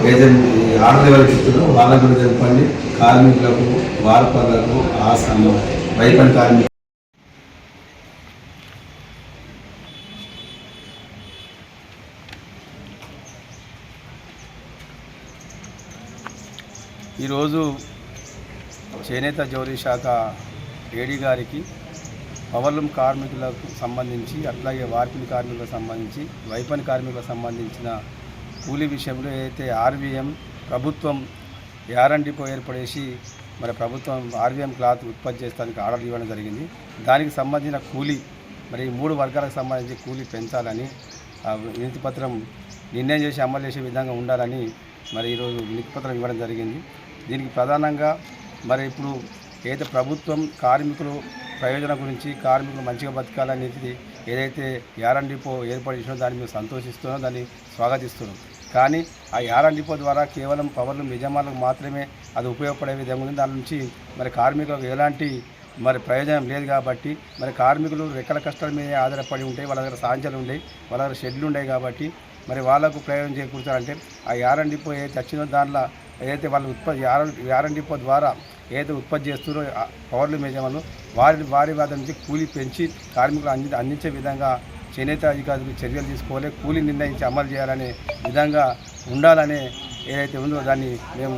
ఏదైతే ఆర్డర్ ఎవరికి ఇస్తున్నారో వాళ్ళకు కూడా తెలపండి. కార్మికులకు వార్పర్లకు ఆసాము వైపన్ కార్మికులు ఈరోజు చేనేత జౌరీ శాఖ ఏడి గారికి పవర్లూమ్ కార్మికులకు సంబంధించి అట్లాగే వార్పిడి కార్మికులకు సంబంధించి వైపని కార్మికులకు సంబంధించిన కూలీ విషయంలో ఏదైతే ఆర్వీఎం ప్రభుత్వం యారన్ డిపో ఏర్పడేసి మరి ప్రభుత్వం ఆర్వీఎం క్లాత్ ఉత్పత్తి చేస్తానికి ఆర్డర్ ఇవ్వడం జరిగింది. దానికి సంబంధించిన కూలీ మరి ఈ మూడు వర్గాలకు సంబంధించి కూలీ పెంచాలని వినతి పత్రం నిర్ణయం చేసి అమలు చేసే విధంగా ఉండాలని మరి ఈరోజు వినతి పత్రం ఇవ్వడం జరిగింది. దీనికి ప్రధానంగా మరి ఇప్పుడు ఏదైతే ప్రభుత్వం కార్మికులు ప్రయోజనం గురించి కార్మికులు మంచిగా బతకాలనేది ఏదైతే యారన్ డిపో చేసినో దాన్ని మేము సంతోషిస్తున్నాం దాన్ని స్వాగతిస్తున్నాం. కానీ ఆ యారన్ డిపో ద్వారా కేవలం పవర్లు నిజామాలకు మాత్రమే అది ఉపయోగపడే విధంగా ఉంది. దాని నుంచి మరి కార్మికులకు ఎలాంటి మరి ప్రయోజనం లేదు కాబట్టి మరి కార్మికులు రెక్కల కష్టాల మీద ఆధారపడి ఉంటాయి వాళ్ళ దగ్గర సాంచలు ఉండేవి వాళ్ళ దగ్గర షెడ్లు ఉండేవి కాబట్టి మరి వాళ్ళకు ప్రయోజనం చేకూర్చాలంటే ఆ యారన్ డిపో ఏదైతే వచ్చిందో దాంట్లో ఏదైతే వాళ్ళు ఉత్పత్తి యారన్ డిపో ద్వారా ఏదైతే ఉత్పత్తి చేస్తున్నారో పవర్లు యజమానులు వారి వారి వారి నుంచి కూలీ పెంచి కార్మికులు అంది అందించే విధంగా చేనేత అధికారులు చర్యలు తీసుకోవాలి కూలీ నిర్ణయించి అమలు చేయాలనే విధంగా ఉండాలనే ఏదైతే ఉందో దాన్ని మేము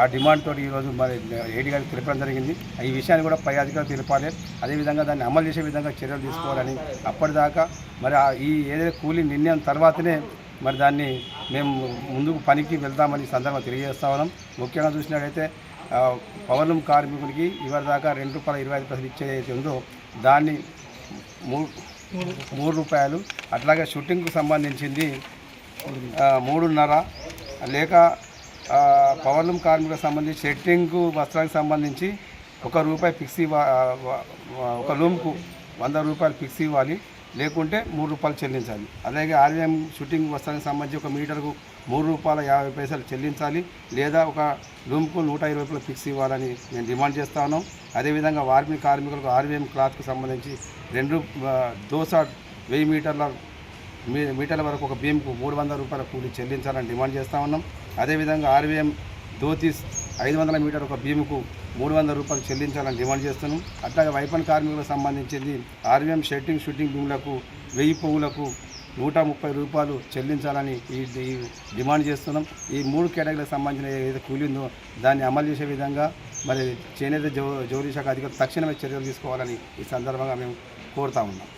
ఆ డిమాండ్ తోటి ఈరోజు మరి ఏడీ గారికి తెలపడం జరిగింది. ఈ విషయాన్ని కూడా పై అధికారులు తెలపాలి. అదేవిధంగా దాన్ని అమలు చేసే విధంగా చర్యలు తీసుకోవాలని అప్పటిదాకా మరి ఆ ఈ ఏదైతే కూలీ నిర్ణయం తర్వాతనే మరి దాన్ని మేము ముందుకు పనికి వెళ్తామని సందర్భంగా తెలియజేస్తా ఉన్నాం. ముఖ్యంగా చూసినట్లయితే ఆ, పవర్లూమ్ కార్మికులకి ఇవాళ దాకా రెండు రూపాయల ఇరవై ఐదు పైసలు ఇచ్చేది ఉందో దాన్ని మూడు రూపాయలు. అట్లాగే షూటింగ్కు సంబంధించింది మూడున్నర. లేక పవర్లూమ్ కార్మికులకు సంబంధించి షెట్టింగ్కు వస్త్రానికి సంబంధించి ఒక రూపాయి ఫిక్స్ ఇవ్వ ఒక రూమ్కు వంద రూపాయలు ఫిక్స్ ఇవ్వాలి. లేకుంటే మూడు రూపాయలు చెల్లించాలి. అలాగే ఆర్వీఎం షూటింగ్ వస్త్రానికి సంబంధించి ఒక మీటర్కు మూడు రూపాయల యాభై పైసలు చెల్లించాలి లేదా ఒక రూమ్కు నూట ఇరవై రూపాయలు ఫిక్స్ ఇవ్వాలని నేను డిమాండ్ చేస్తాను అదేవిధంగా వార్మి కార్మికులకు ఆర్వీఎం క్లాత్కు సంబంధించి రెండు దోశ దోస వెయ్యి మీటర్ల మీ మీటర్ల వరకు ఒక బియ్యంకు మూడు వందల రూపాయల కూలీ చెల్లించాలని డిమాండ్ చేస్తా ఉన్నాం. అదేవిధంగా ఆర్వీఎం ధోతీస్ ఐదు వందల మీటర్ ఒక బియ్యంకు మూడు వందల రూపాయలు చెల్లించాలని డిమాండ్ చేస్తున్నాం. అట్లాగే వైపన్ కార్మికులకు సంబంధించింది ఆర్వీఎం షెట్టింగ్ షూటింగ్ బీములకు వెయ్యి పువ్వులకు నూట ముప్పై రూపాయలు చెల్లించాలని ఈ ఈ డిమాండ్ చేస్తున్నాం. ఈ మూడు కేటగిరీలకు సంబంధించిన ఏదైతే కూలి ఉందో దాన్ని అమలు చేసే విధంగా మరి చేనేత జౌ జౌరీ శాఖ అధికారులు తక్షణమే చర్యలు తీసుకోవాలని ఈ సందర్భంగా మేము కోరుతా ఉన్నాం.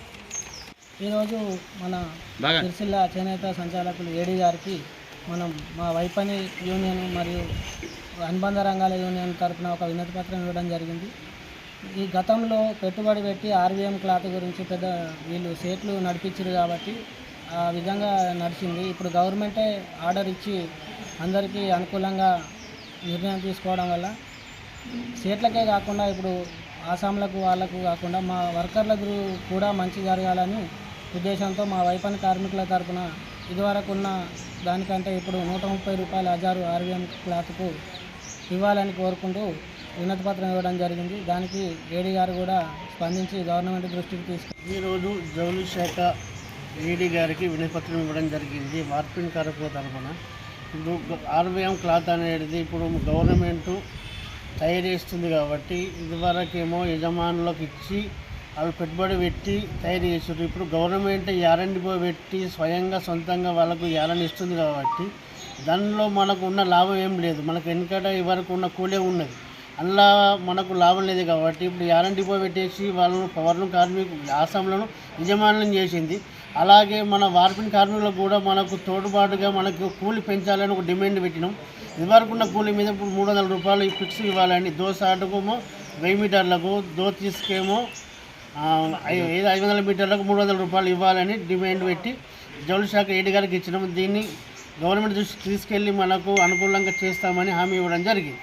ఈరోజు మన సిరిసిల్ల చేనేత సంచాలకులు ఏడీ గారికి మనం మా వైపని యూనియన్ మరియు అనుబంధ రంగాల యూనియన్ తరఫున ఒక వినతి పత్రం ఇవ్వడం జరిగింది. ఈ గతంలో పెట్టుబడి పెట్టి ఆర్వీఎం క్లాత్ గురించి పెద్ద వీళ్ళు సేట్లు నడిపించారు కాబట్టి ఆ విధంగా నడిచింది. ఇప్పుడు గవర్నమెంటే ఆర్డర్ ఇచ్చి అందరికీ అనుకూలంగా నిర్ణయం తీసుకోవడం వల్ల సేట్లకే కాకుండా ఇప్పుడు ఆసాంలకు వాళ్ళకు కాకుండా మా వర్కర్ల కూడా మంచి జరగాలని ఉద్దేశంతో మా వైపన్ కార్మికుల తరపున ఇదివరకు ఉన్న దానికంటే ఇప్పుడు నూట ముప్పై రూపాయల హజారు ఆర్వీఎం క్లాత్కు ఇవ్వాలని కోరుకుంటూ వినతి పత్రం ఇవ్వడం జరిగింది. దానికి ఏడీ గారు కూడా స్పందించి గవర్నమెంట్ దృష్టికి తీసుకు ఈరోజు జౌలి శాఖ ఏడీ గారికి వినతిపత్రం ఇవ్వడం జరిగింది. మార్పిన్ కార్మికుల తరఫున ఇప్పుడు ఆర్బీఎం క్లాత్ అనేది ఇప్పుడు గవర్నమెంట్ తయారు చేస్తుంది కాబట్టి ఇదివరకేమో యజమానులకు ఇచ్చి వాళ్ళు పెట్టుబడి పెట్టి తయారు చేస్తారు ఇప్పుడు గవర్నమెంట్ యారని పెట్టి స్వయంగా సొంతంగా వాళ్ళకు యారని ఇస్తుంది కాబట్టి దానిలో మనకు ఉన్న లాభం ఏం లేదు. మనకు వెనుకట వరకు ఉన్న కూలే ఉన్నది. అందులో మనకు లాభం లేదు కాబట్టి ఇప్పుడు యారన్ డిపో పెట్టేసి వాళ్ళను పవర్ను కార్మికు ఆసాంలను యజమానులను చేసింది. అలాగే మన వార్పిన్ కార్మికులకు కూడా మనకు తోడుబాటుగా మనకు కూలి పెంచాలని ఒక డిమాండ్ పెట్టినాం. ఇదివరకున్న కూలి మీద ఇప్పుడు మూడు వందల రూపాయలు ఫిక్స్ ఇవ్వాలని దోశ ఆటకేమో వెయ్యి మీటర్లకు దోతీస్కేమో ఆ, ఐదు ఐదు వందల మీటర్లకు మూడు వందల రూపాయలు ఇవ్వాలని డిమాండ్ పెట్టి జౌళి శాఖ ఏడు గారికి ఇచ్చినాము దీన్ని గవర్నమెంట్ దృష్టికి తీసుకెళ్ళి మనకు అనుకూలంగా చేస్తామని హామీ ఇవ్వడం జరిగింది.